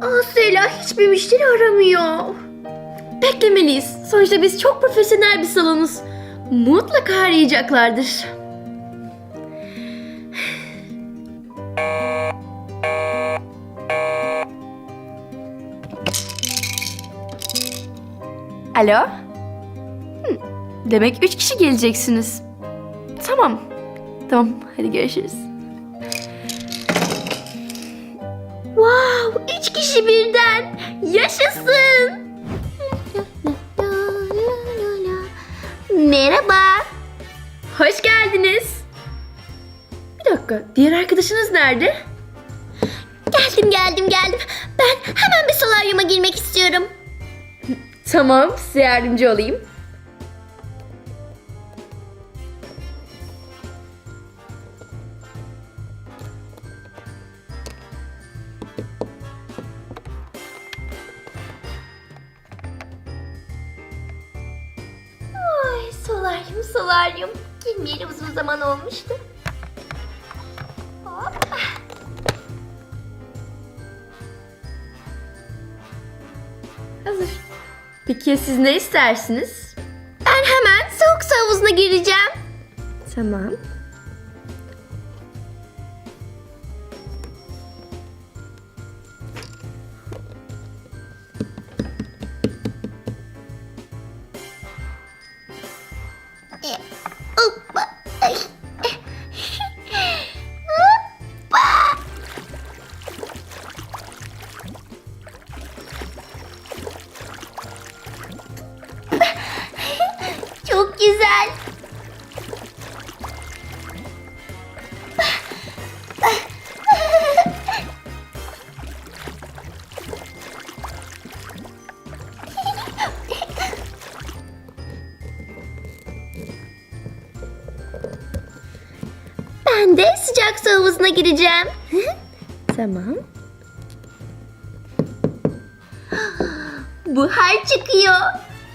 Asela hiçbir müşteri aramıyor. Beklemeliyiz. Sonuçta biz çok profesyonel bir salonuz. Mutlaka arayacaklardır. Alo? Demek üç kişi geleceksiniz. Tamam. Tamam, hadi görüşürüz. Wow, üç kişi birden. Yaşasın. Merhaba. Hoş geldiniz. Bir dakika, diğer arkadaşınız nerede? Geldim geldim geldim. Ben hemen bir solaryuma girmek istiyorum. Tamam, size yardımcı olayım. Solaryum solaryum. Girmeyeli uzun zaman olmuştu. Hop. Hazır. Peki ya siz ne istersiniz? Ben hemen soğuk havuzuna gireceğim. Tamam. Su havuzuna gireceğim. Tamam. Buhar çıkıyor.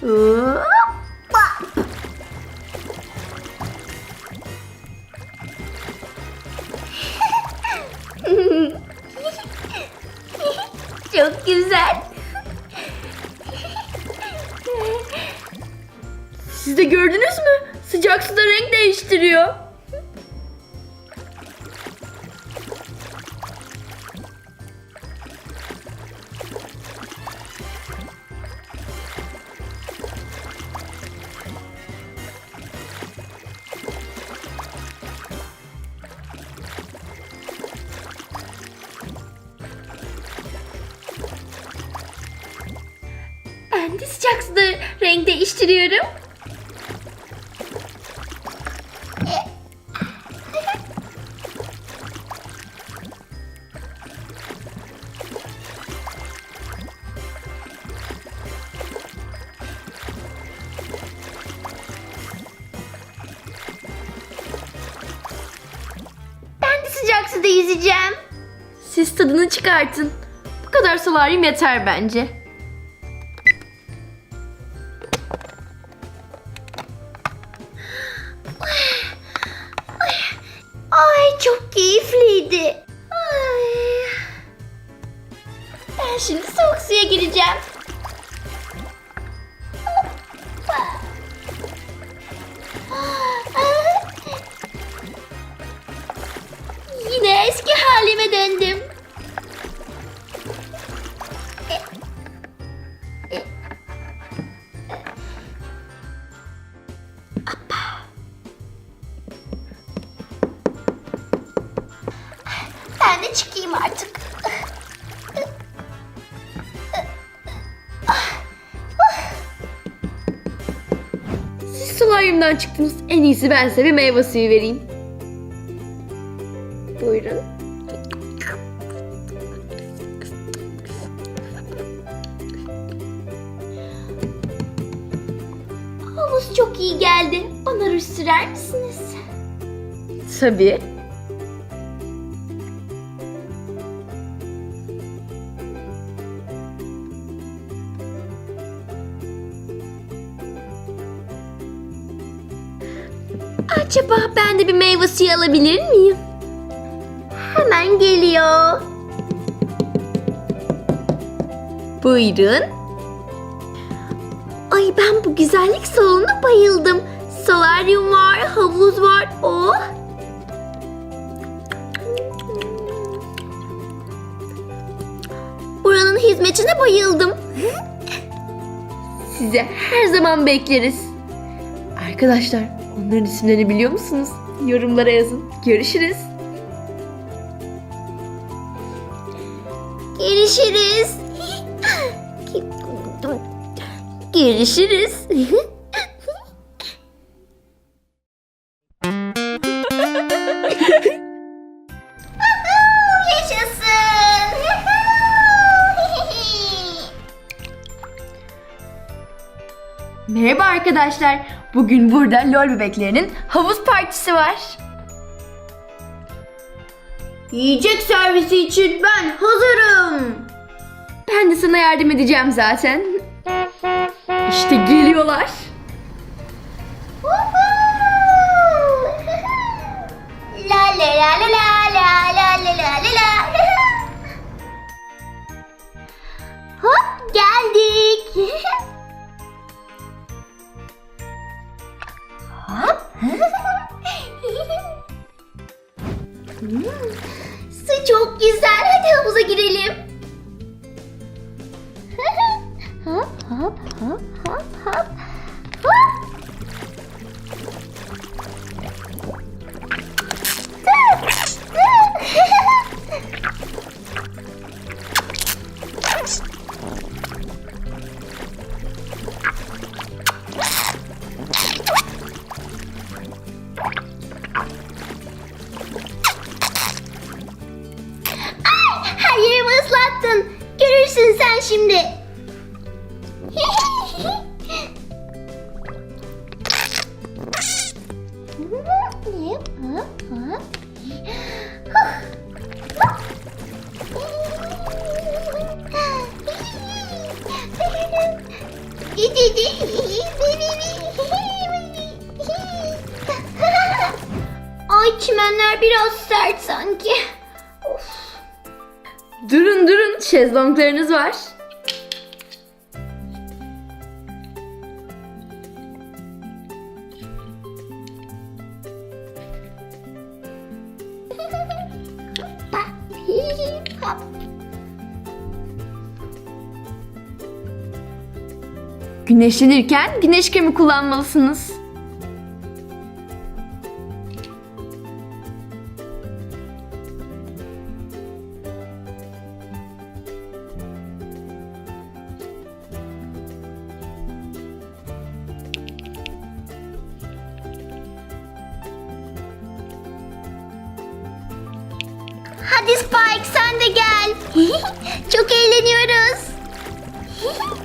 Hoppa. Çok güzel. Siz de gördünüz mü? Sıcak suda renk değiştiriyor. De sıcak suda renk değiştiriyorum. Ben de sıcak suda yüzeceğim. Siz tadını çıkartın. Bu kadar solaryum yeter bence. Solaryumdan çıktınız. En iyisi ben size bir meyve suyu vereyim. Buyurun. Havuz çok iyi geldi. Bana ruj sürer misiniz? Tabii. Acaba ben de bir meyve suyu alabilir miyim? Hemen geliyor. Buyurun. Ay ben bu güzellik salonuna bayıldım. Solaryum var, havuz var. Oh. Buranın hizmetine bayıldım. Size her zaman bekleriz. Arkadaşlar onların isimlerini biliyor musunuz? Yorumlara yazın. Görüşürüz. Görüşürüz. Görüşürüz. Yaşasın. Merhaba arkadaşlar. Bugün burada LOL bebeklerinin havuz partisi var. Yiyecek servisi için ben hazırım. Ben de sana yardım edeceğim zaten. İşte geliyorlar. La la la la la la la la la. Hop geldik. Hmm, Su çok güzel. Hadi havuza girelim. hop hop hop hop hop. Ay çimenler biraz sert sanki. Of. Durun durun şezlonglarınız var. Hop. Güneşlenirken güneş kremi kullanmalısınız. Hadi Spike sen de gel. Çok eğleniyoruz.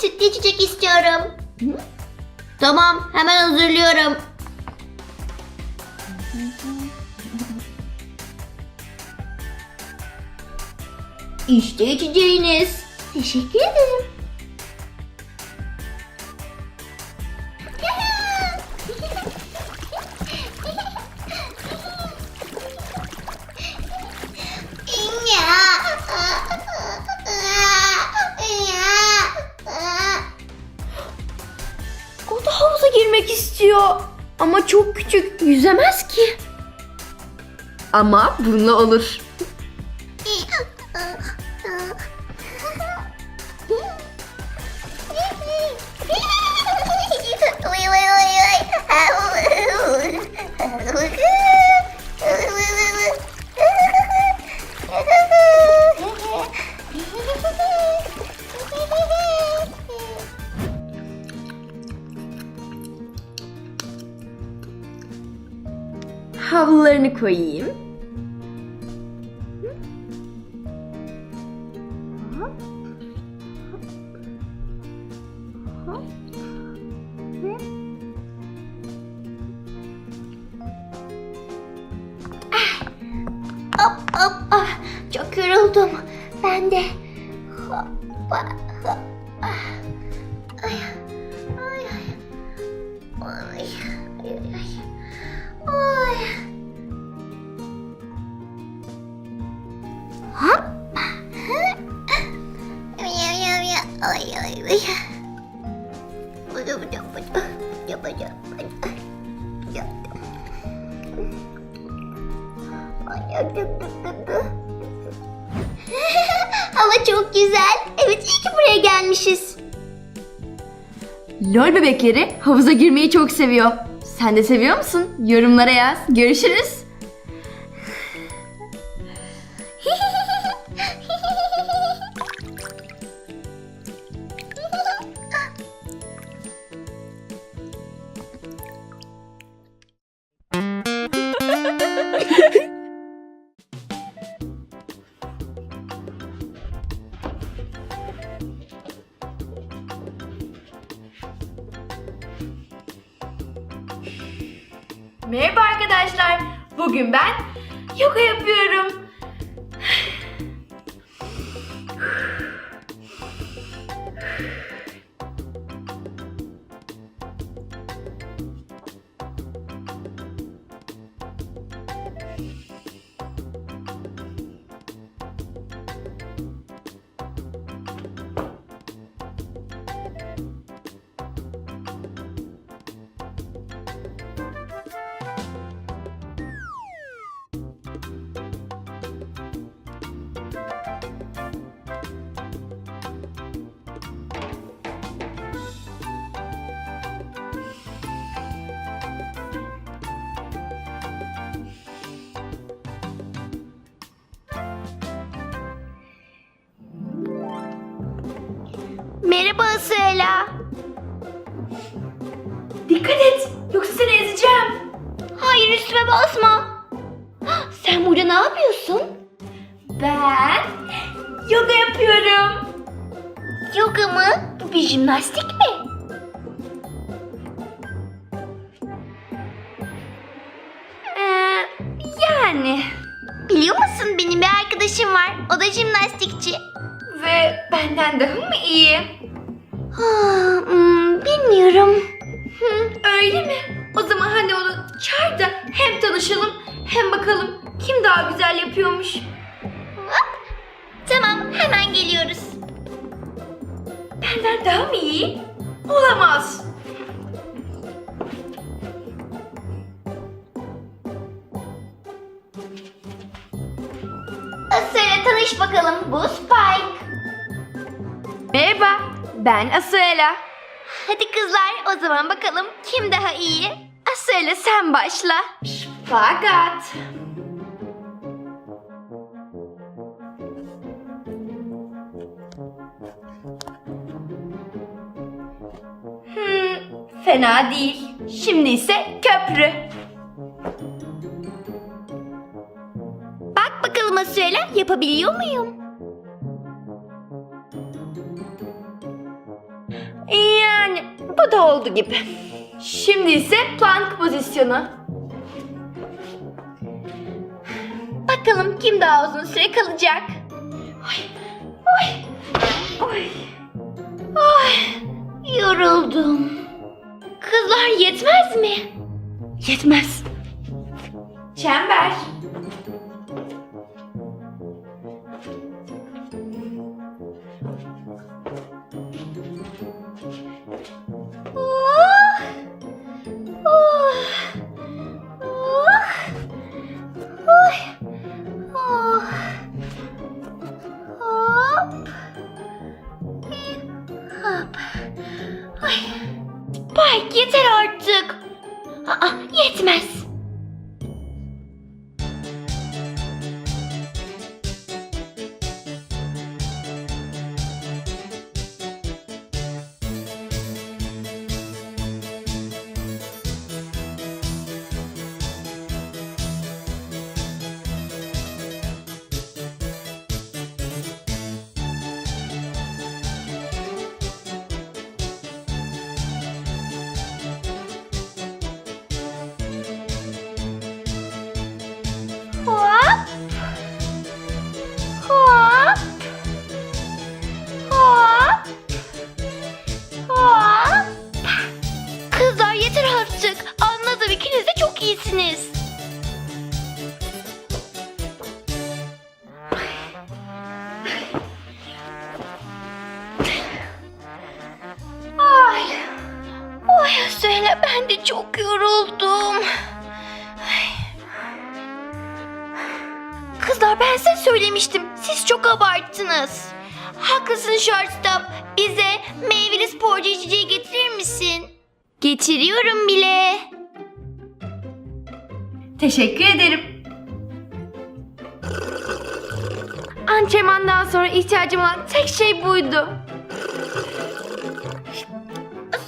sütlü içecek istiyorum. Tamam, hemen hazırlıyorum. İşte içeceğiniz. Teşekkür ederim. Yüzemez ki. Ama burnu olur. Hop hop ah, çok yoruldum. Ben de. Hoppa, Hava çok güzel. Evet iyi ki buraya gelmişiz. Lol bebekleri havuza girmeyi çok seviyor. Sen de seviyor musun? Yorumlara yaz. Görüşürüz. Bugün ben yoga yapıyorum. Merhaba Sıla. Dikkat et. Yoksa seni ezeceğim. Hayır üstüme basma. Sen burada ne yapıyorsun? Ben yoga yapıyorum. Yoga mı? Bu bir jimnastik mi? Ee, yani Biliyor musun benim bir arkadaşım var. O da jimnastikçi. ve benden daha mı iyi? Hmm, bilmiyorum. Hı, öyle mi? O zaman hadi onu çağır da hem tanışalım hem bakalım kim daha güzel yapıyormuş. Hop. Tamam hemen geliyoruz. Benden daha mı iyi? Olamaz. Sıla tanış bakalım. Bu Spike. Merhaba, ben Asuela. Hadi kızlar o zaman bakalım kim daha iyi? Asuela sen başla. Şpagat. Hmm, fena değil. Şimdi ise köprü. Bak bakalım Asuela yapabiliyor muyum? Bu da oldu gibi. Şimdi ise plank pozisyonu. Bakalım kim daha uzun süre kalacak? Oy, oy. Ay, yoruldum. Kızlar yetmez mi? Yetmez. Çember. İyisiniz. Ay. Oy söyle ben de çok yoruldum. Kızlar ben size söylemiştim. Siz çok abarttınız. Haklısın Shortstop. Bize meyveli sporcu içeceği getirir misin? Getiriyorum bile. Teşekkür ederim. Antrenmandan sonra ihtiyacım olan tek şey buydu.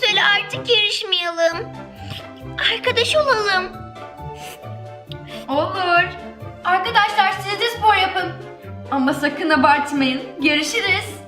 Söyle artık yarışmayalım. Arkadaş olalım. Olur. Arkadaşlar siz de spor yapın. Ama sakın abartmayın. Görüşürüz.